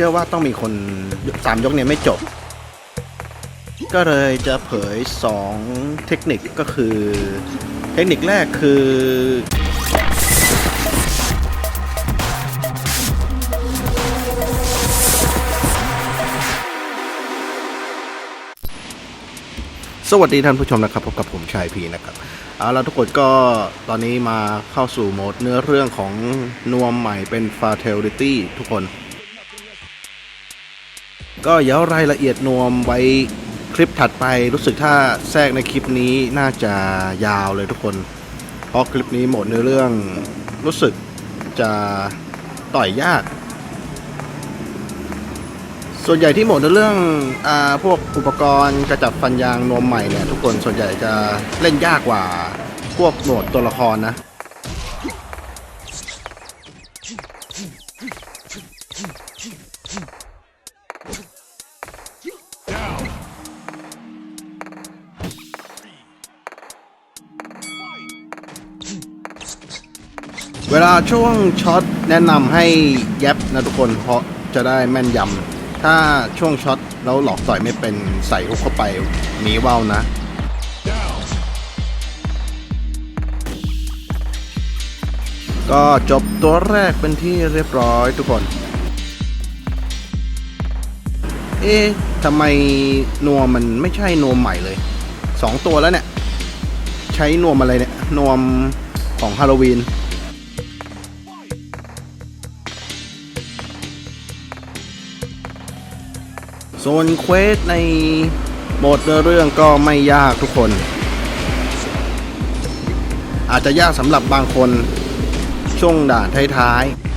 ชื่อว่าต้องมีคนสามยกเนี่ยไม่จบ ก็เลยจะเผย 2 เทคนิคก็คือ เทคนิคแรกคือ สวัสดีท่านผู้ชมนะครับ พบกับผมชายพีนะครับเอาละทุกคนก็ตอนนี้มาเข้าสู่โหมดเนื้อเรื่องของนวมใหม่เป็น Fatality ทุกคน ก็เดี๋ยวรายละเอียดนวมไว้คลิปถัดไปรู้สึกถ้าแทรกในคลิปนี้น่าจะยาวเลยทุกคน เพราะคลิปนี้หมดเนื้อเรื่องรู้สึกจะต่อยยาก ส่วนใหญ่ที่หมดในเรื่องอาพวกอุปกรณ์กระจับฟันยางนวมใหม่เนี่ยทุกคนส่วนใหญ่จะเล่นยากกว่าพวกโหมดตัวละครนะ เวลาช่วงช็อตแนะนำให้แยบนะทุกคนเพราะจะได้แม่นยำถ้าช่วงช็อตแล้วหลอกต่อยไม่เป็นใส่ฮุกเข้าไปมีว่าวนะก็จบตัวแรกเป็นที่เรียบร้อยทุกคน เอ๊ะทำไมนัวมันไม่ใช่นวมใหม่เลยสองตัวแล้วเนี่ย ใช้นวมอะไรเนี่ยนวมของฮาโลวีน ส่วนเควสในโหมดเนื้อเรื่องก็ไม่ยากทุกคน อาจจะยากสำหรับบางคนช่วงด่านท้ายๆ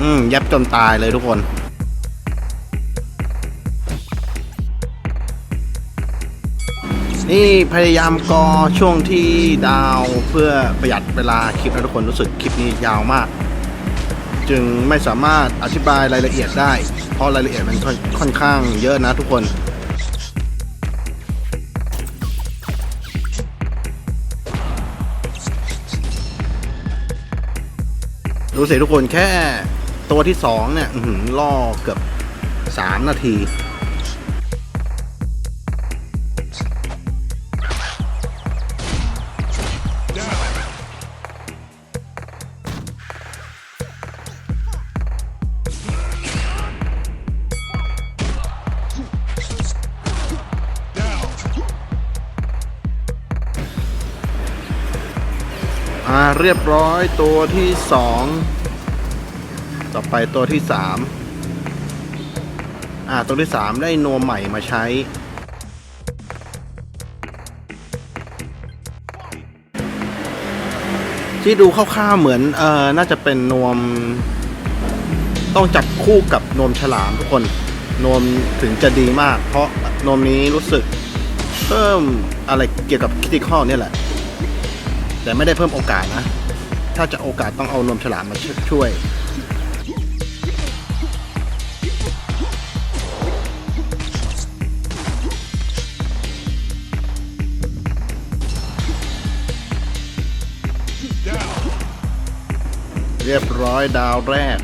อืม ยับจนตายเลยทุกคนนี่พยายามกอช่วงที่ดาวเพื่อประหยัดเวลาคลิปนะทุกคนรู้สึกคลิปนี้ยาวมาก จึงไม่สามารถอธิบายรายละเอียดได้ เพราะรายละเอียดมันค่อนข้างเยอะนะทุกคน ดูสิทุกคนแค่ ตัวที่สองเนี่ยล่อเกือบสามนาที อ่าเรียบร้อยตัวที่สอง ต่อไปตัวที่สามอ่าตัวที่สามได้นวมใหม่มาใช้ ที่ดูคร่าวๆเหมือนเอ่อน่าจะเป็นนวม ต้องจับคู่กับนวมฉลามทุกคน นวมถึงจะดีมาก เพราะนวมนี้รู้สึกเพิ่มอะไรเกี่ยวกับคิติคอลเนี่ยแหละ แต่ไม่ได้เพิ่มโอกาสนะ ถ้าจะโอกาสต้องเอานวมฉลามมาช่วย เรียบร้อยดาวแรก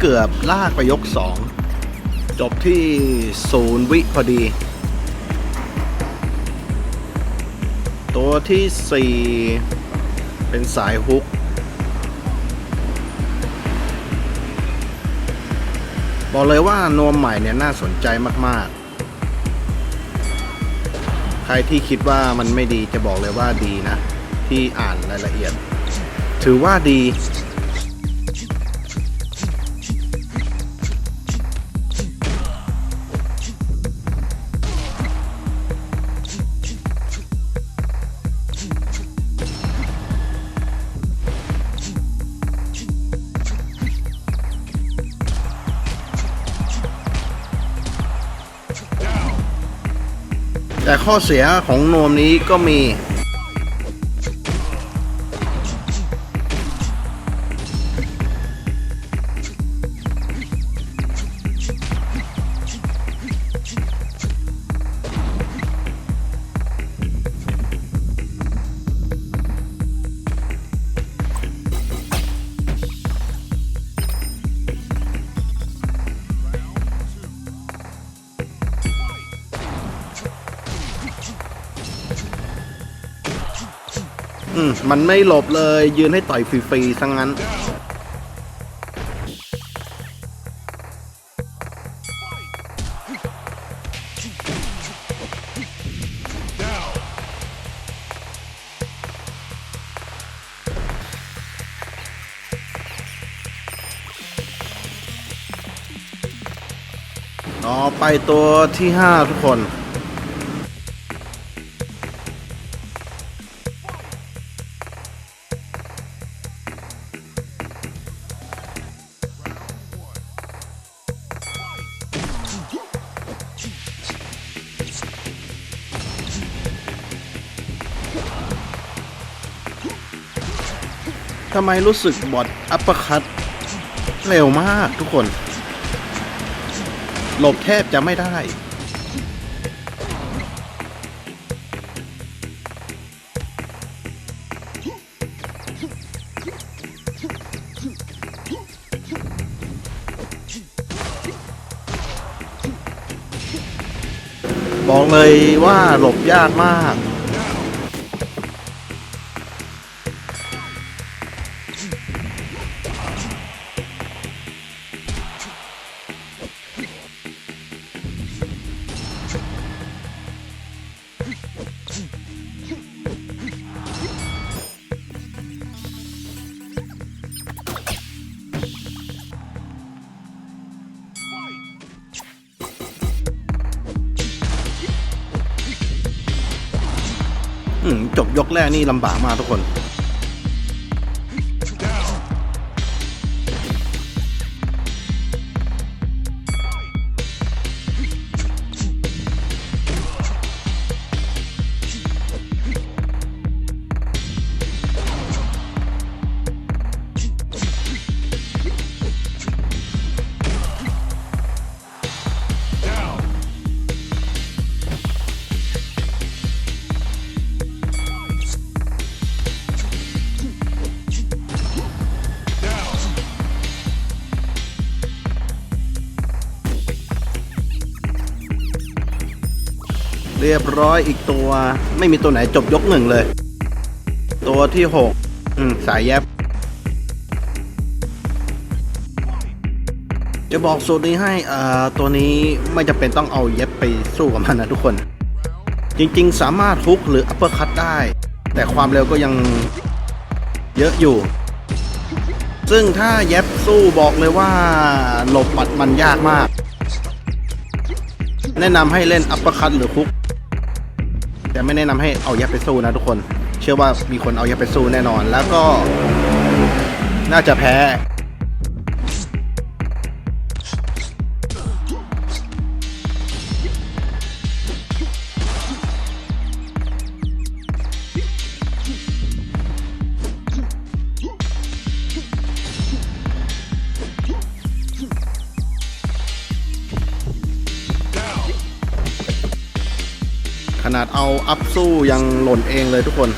เกือบลากไปยกสอง จบที่ศูนย์วิพอดี ตัวที่สี่เป็นสายฮุกบบอกเลยว่านวมใหม่เนี่ยน่าสนใจมาก ๆ ใครที่คิดว่ามันไม่ดีจะบอกเลยว่าดีนะ ที่อ่านรายละเอียด ถือว่าดี ข้อเสียของนมนี้ก็มี มันไม่หลบเลย ยืนให้ต่อยฟรีๆซะงงั้น ต่อไปตัวที่ 5 ทุกคน ทำไมรู้สึกบอดอัปเปอร์คัตเร็วมากทุกคน หลบแทบจะไม่ได้ บอกเลยว่าหลบยากมาก จบยกแรกนี่ลำบากมากทุกคน เรียบร้อยอีกตัว ไม่มีตัวไหนจบยกหนึ่งเลย ตัวที่หกอืมสายแยบ จะบอกสูตรนี้ให้อ่าตัวนี้ไม่จำเป็นต้องเอาเย็บไปสู้กับมันนะทุกคน จริงๆ สามารถฮุกหรืออัปเปอร์คัตได้ แต่ความเร็วก็ยังเยอะอยู่ ซึ่งถ้าเย็บสู้บอกเลยว่าหลบหมัดมันยากมากแนะนำให้เล่นอัปเปอร์คัตหรือฮุก แต่ไม่แนะนำให้เอายับไปสู้นะทุกคน เชื่อว่ามีคนเอายับไปสู้แน่นอน แล้วก็น่าจะแพ้ อาอัพสู้ยังหล่นเองเลยทุกคน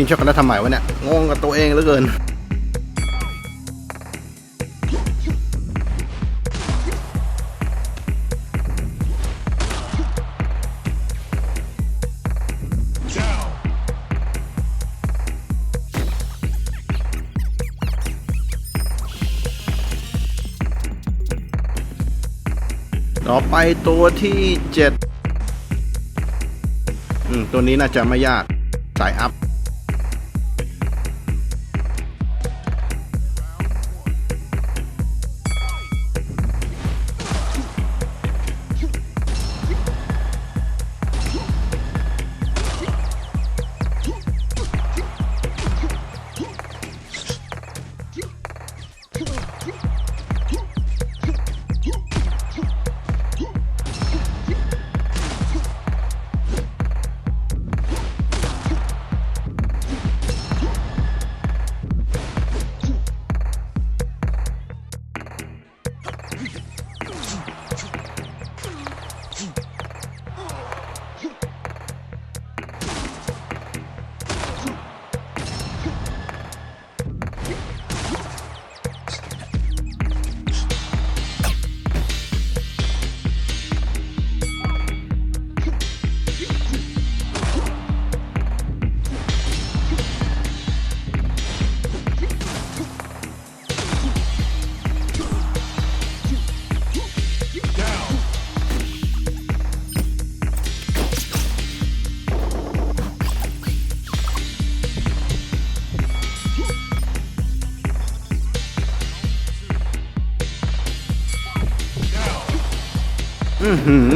กินช็อกโกแลตทำไมวะเนี่ยงงกับตัวเองเหลือเกิน ต่อไปตัวที่เจ็ดอืม ตัวนี้น่าจะไม่ยาก สายอัพ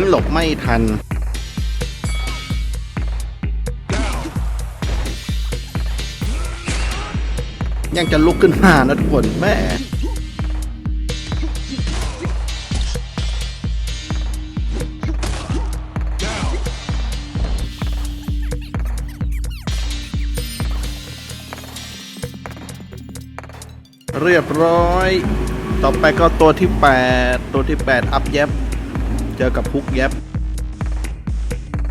หลบไม่ทัน ยังจะลุกขึ้นมานะทุกคนแม่เรียบร้อย ต่อไปก็ตัวที่ 8 ตัวที่ 8 อัพแยบ เจอกับพุกแยบ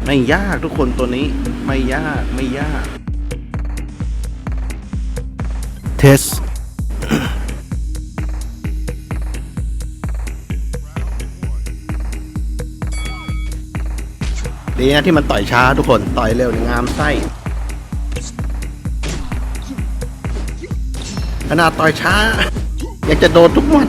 ไม่ยากทุกคนตัวนี้ไม่ยากไม่ยาก เทส ดีนะที่มันต่อยช้าทุกคนต่อยเร็วเนี่ยงามไส้ขนาดต่อยช้า อยากจะโดนทุกหมัด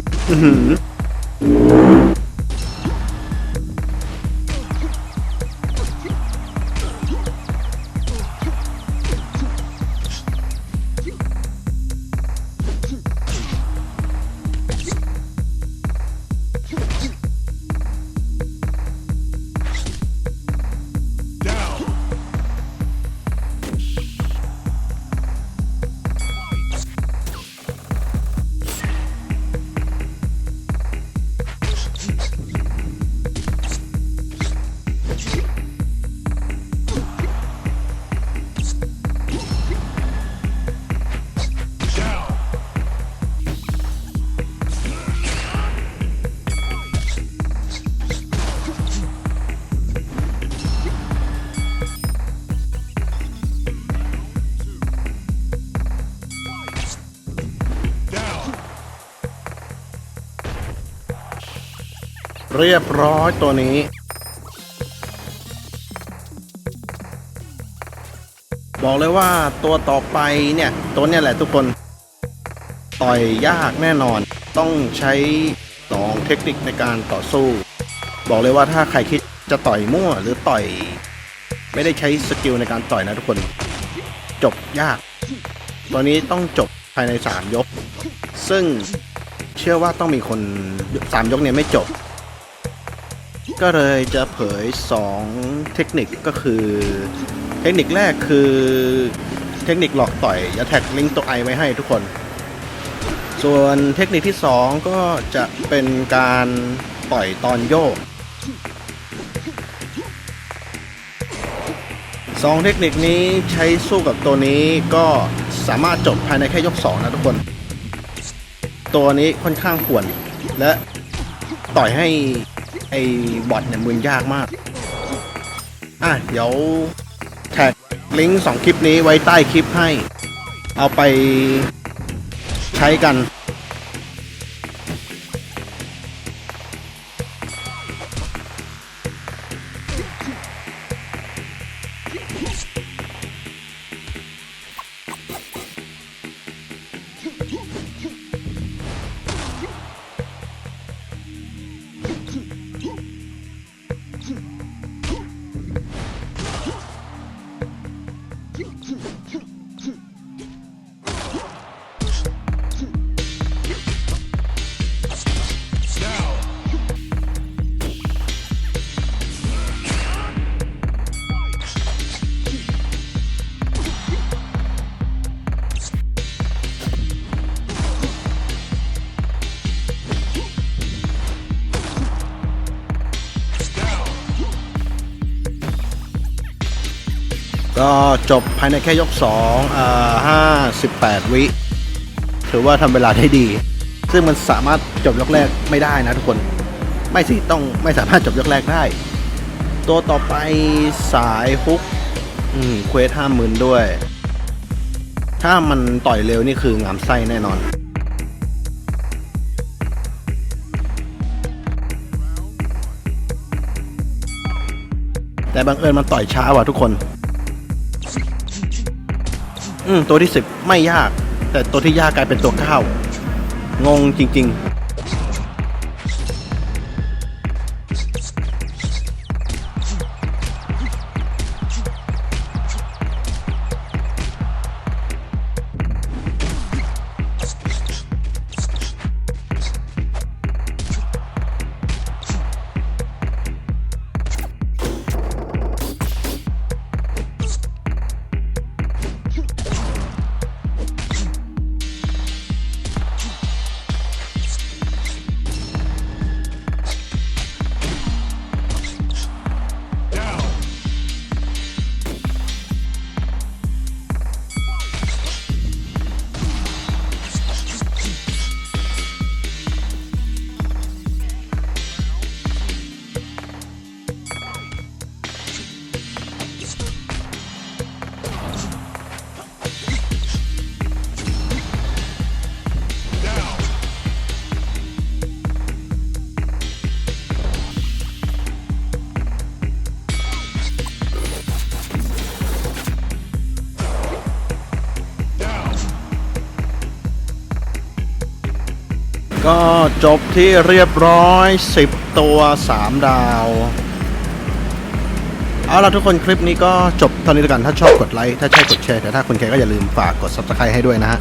เรียบร้อยตัวนี้ บอกเลยว่าตัวต่อไปเนี่ย ตัวเนี่ยแหละทุกคน ต่อยยากแน่นอนต้องใช้สองเทคนิคในการต่อสู้ บอกเลยว่าถ้าใครคิดจะต่อยมั่วหรือต่อย ไม่ได้ใช้สกิลในการต่อยนะทุกคน จบยาก ตัวนี้ต้องจบภายใน 3 ยก ซึ่งเชื่อว่าต้องมีคน 3 ยกเนี่ยไม่จบ ก็เลยจะเผย 2 เทคนิคก็คือ เทคนิคแรกคือเทคนิคหลอกต่อยอย่าแท็กลิงก์ตัวไอไว้ให้ทุกคน ส่วนเทคนิคที่ 2 ก็จะเป็นการต่อยตอนโยกสองเทคนิคนี้ใช้สู้กับตัวนี้ก็สามารถจบภายในแค่ยก 2 นะทุกคน ตัวนี้ค่อนข้างข่วน และต่อยให้ ไอ้บอทเนี่ยมึงยากมาก อะ เดี๋ยวแท็กลิงก์สองคลิปนี้ไว้ใต้คลิปให้ เอาไปใช้กัน ก็จบภายในแค่ยก2อ่า58 วิ ถือว่าทำเวลาได้ดี ซึ่งมันสามารถจบยกแรกไม่ได้นะทุกคน ไม่สิต้องไม่สามารถจบยกแรกได้ ตัวต่อไปสายฮุก อืม เควสห้าหมื่นด้วย ถ้ามันต่อยเร็วนี่คืองามไส้แน่นอนแต่บังเอิญมันต่อยช้าว่ะทุกคน อืมตัวที่สิบไม่ยาก แต่ตัวที่ยากกลายเป็นตัวเก้างงจริง ๆ ก็จบที่เรียบร้อย 10 ตัว 3 ดาว เอาล่ะทุกคนคลิปนี้ก็จบเท่านี้แล้วกัน ถ้าชอบกดไลค์ ถ้าใช่กดแชร์แต่ถ้าคุณแคร์ก็อย่าลืมฝากกด subscribe ให้ด้วยนะฮะ